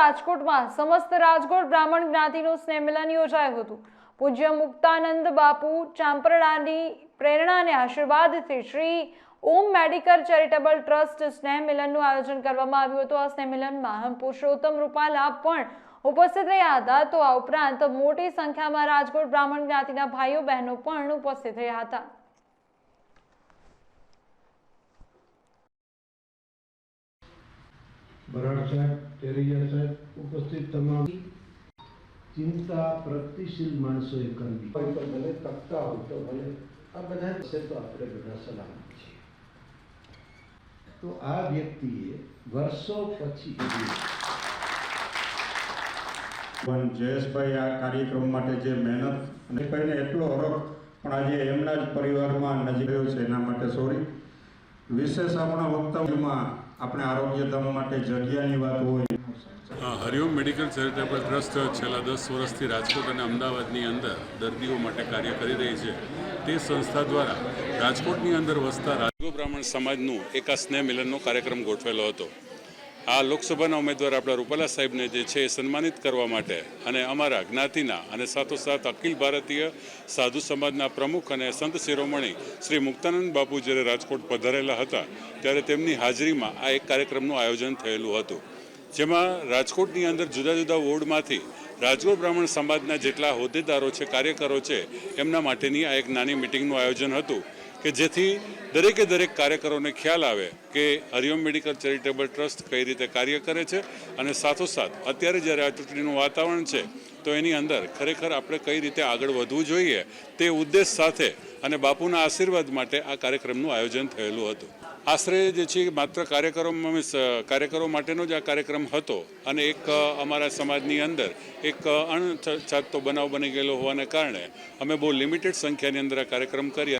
રાજકોટમાં સમસ્ત રાજકોટ બ્રાહ્મણ જ્ઞાતિનું સ્નેહમિલન યોજાયું હતું. પૂજ્ય મુક્તાનંદ બાપુ ચાંપરડાની પ્રેરણાને આશીર્વાદથી Shri Om medical charitable trust સ્નેહમિલનનું આયોજન કરવામાં આવ્યું હતું. આ સ્નેહમિલનમાં હમ પુરુષોત્તમ રૂપાલા પણ ઉપસ્થિત રહ્યા હતા. તો આ ઉપરાંત મોટી સંખ્યામાં રાજકોટ બ્રાહ્મણ જ્ઞાતિના ભાઈઓ બહેનો પણ ઉપસ્થિત રહ્યા હતા. બરાડ સાહેબ તેરૈયા સાહેબ ઉપસ્થિત તમામ. ચિંતા પ્રગતિશીલ માણસોએ કરવી. કોઈ પણ ભલે તકતા હોય તો ભલે આ બધા છે તો આપણે બધા સલામત છીએ. તો આ વ્યક્તિએ વર્ષો પછી પણ જયેશભાઈ આ કાર્યક્રમ માટે જે મહેનત અને કહીને એટલો હરખ પણ આજે એમના જ પરિવારમાં નજીક રહ્યો છે એના માટે સોરી વિશેષ આપણા વક્તવ્યમાં આપણે આરોગ્યધામ માટે જગ્યાની વાત હોય. હરિઓમ મેડિકલ ચેરિટેબલ ટ્રસ્ટ છેલ્લા દસ વર્ષથી રાજકોટ અને અમદાવાદની અંદર દર્દીઓ માટે કાર્ય કરી રહી છે. તે સંસ્થા દ્વારા રાજકોટની અંદર વસતા રાજકો બ્રાહ્મણ સમાજનું એક આ સ્નેહ મિલનનો કાર્યક્રમ ગોઠવેલો હતો. આ લોકસભાના ઉમેદવાર આપણા રૂપાલા સાહેબને જે છે એ સન્માનિત કરવા માટે અને અમારા જ્ઞાતિના અને સાથોસાથ અખિલ ભારતીય સાધુ સમાજના પ્રમુખ અને સંત શિરોમણી શ્રી મુક્તાનંદ બાપુ જ્યારે રાજકોટ પધારેલા હતા, ત્યારે તેમની હાજરીમાં આ એક કાર્યક્રમનું આયોજન થયેલું હતું. જેમાં રાજકોટની અંદર જુદા જુદા વોર્ડમાંથી રાજકોટ બ્રાહ્મણ સમાજના જેટલા હોદ્દેદારો છે, કાર્યકરો છે, એમના માટેની આ એક નાની મિટિંગનું આયોજન હતું. કે જેથી દરેકે દરેક કાર્યકરોને ખ્યાલ આવે કે હરિઓમ મેડિકલ ચેરિટેબલ ટ્રસ્ટ કઈ રીતે કાર્ય કરે છે અને સાથોસાથ અત્યારે જ્યારે આ ચૂંટણીનું વાતાવરણ છે, તો એની અંદર ખરેખર આપણે કઈ રીતે આગળ વધવું જોઈએ તે ઉદ્દેશ સાથે અને બાપુના આશીર્વાદ માટે આ કાર્યક્રમનું આયોજન થયેલું હતું. આશરે જે છે માત્ર કાર્યકરોમાં મીન્સ કાર્યકરો માટેનો જ આ કાર્યક્રમ હતો અને એક અમારા સમાજની અંદર એક અણછાતો બનાવ બની ગયેલો હોવાને કારણે અમે બહુ લિમિટેડ સંખ્યાની અંદર આ કાર્યક્રમ કરી